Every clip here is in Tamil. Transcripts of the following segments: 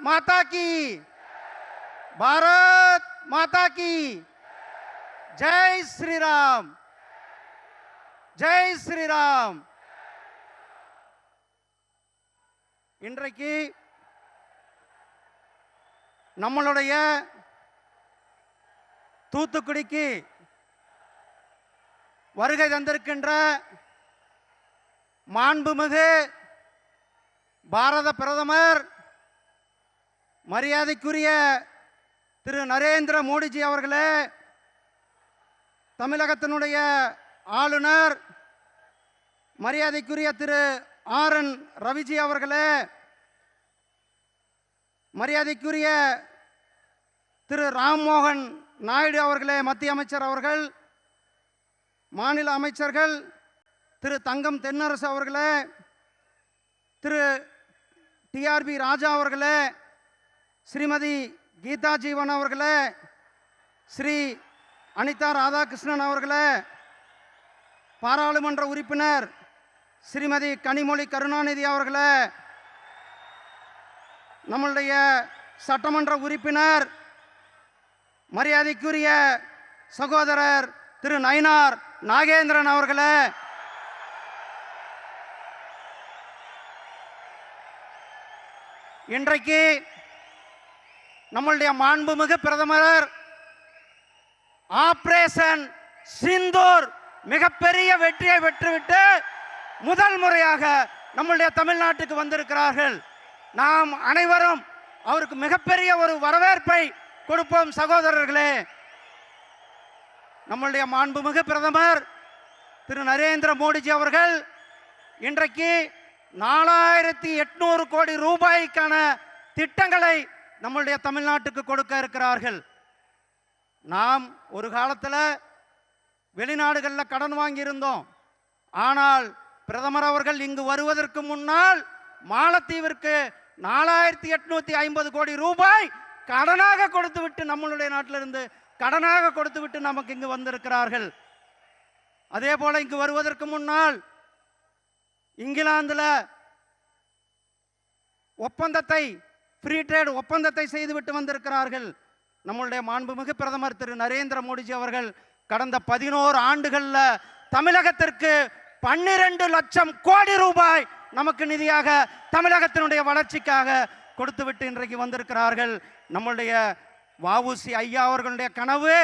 माता की भारत माता की जय श्री राम ஜெய் ஸ்ரீராம் இன்றைக்கு நம்மளுடைய தூத்துக்குடிக்கு வருகை தந்திருக்கின்ற மாண்புமிகு பாரத பிரதமர் மரியாதைக்குரிய திரு நரேந்திர மோடிஜி அவர்களே தமிழகத்தினுடைய ஆளுநர் மரியாதைக்குரிய திரு ஆர் என் ரவிஜி அவர்களே மரியாதைக்குரிய திரு ராம்மோகன் நாயுடு அவர்களே மத்திய அமைச்சர் அவர்கள் மாநில அமைச்சர்கள் திரு தங்கம் தென்னரசு அவர்களே திரு டிஆர்பி ராஜா அவர்களே ஸ்ரீமதி கீதா ஜீவன் அவர்களே ஸ்ரீ அனிதா ராதாகிருஷ்ணன் அவர்களே பாராளுமன்ற உறுப்பினர் ஸ்ரீமதி கனிமொழி கருணாநிதி அவர்களே நம்மளுடைய சட்டமன்ற உறுப்பினர் மரியாதைக்குரிய சகோதரர் திரு நயினார் நாகேந்திரன் அவர்களே இன்றைக்கு நம்மளுடைய மாண்புமிகு பிரதமர் ஆபரேஷன் சிந்தூர் மிகப்பெரிய வெற்றியை பெற்றுவிட்டு முதல் முறையாக நம்மளுடைய தமிழ்நாட்டுக்கு வந்திருக்கிறார்கள். நாம் அனைவரும் அவருக்கு மிகப்பெரிய ஒரு வரவேற்பை கொடுப்போம் சகோதரர்களே. நம்மளுடைய மாண்புமிகு பிரதமர் திரு நரேந்திர மோடிஜி அவர்கள் இன்றைக்கு நாலாயிரத்தி எட்நூறு கோடி ரூபாய்க்கான திட்டங்களை நம்மளுடைய தமிழ்நாட்டுக்கு கொடுக்க இருக்கிறார்கள். நாம் ஒரு காலத்தில் வெளிநாடுகளில் கடன் வாங்கியிருந்தோம். ஆனால் பிரதமர் அவர்கள் இங்கு வருவதற்கு முன்னால் மாலத்தீவிற்கு நாலாயிரத்தி எட்நூத்தி ஐம்பது கோடி ரூபாய் கடனாக கொடுத்து விட்டு நம்மளுடைய நாட்டிலிருந்து கடனாக கொடுத்து விட்டு நமக்கு இங்கு வந்திருக்கிறார்கள். அதே போல இங்கு வருவதற்கு முன்னால் இங்கிலாந்தில் ஒப்பந்தத்தை ஃப்ரீ ட்ரேட் ஒப்பந்தத்தை செய்துவிட்டு வந்திருக்கிறார்கள். நம்மளுடைய மாண்புமிகு பிரதமர் திரு. நரேந்திர மோடிஜி அவர்கள் கடந்த பதினோரு ஆண்டுகளில் தமிழகத்திற்கு பன்னிரண்டு லட்சம் கோடி ரூபாய் நமக்கு நிதியாக தமிழகத்தினுடைய வளர்ச்சிக்காக கொடுத்துவிட்டு இன்றைக்கு வந்திருக்கிறார்கள். நம்மளுடைய வவுசி ஐயா அவர்களுடைய கனவு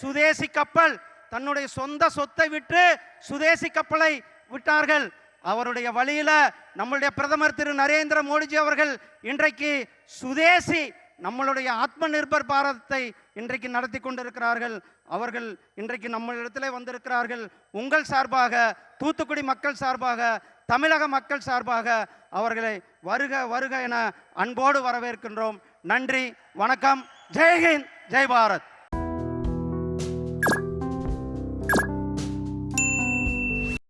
சுதேசி கப்பல் தன்னுடைய சொந்த சொத்தை விட்டு சுதேசி கப்பலை விட்டார்கள். அவருடைய வழியில நம்மளுடைய பிரதமர் திரு நரேந்திர மோடிஜி அவர்கள் இன்றைக்கு சுதேசி நம்மளுடைய ஆத்ம நிர்பர் பாரதத்தை இன்றைக்கு நடத்தி கொண்டிருக்கிறார்கள். அவர்கள் இன்றைக்கு நம்மளிடத்தில் வந்திருக்கிறார்கள். உங்கள் சார்பாக தூத்துக்குடி மக்கள் சார்பாக தமிழக மக்கள் சார்பாக அவர்களை வருக வருக என அன்போடு வரவேற்கின்றோம். நன்றி வணக்கம். ஜெய்ஹிந்த் ஜெய் பாரத்.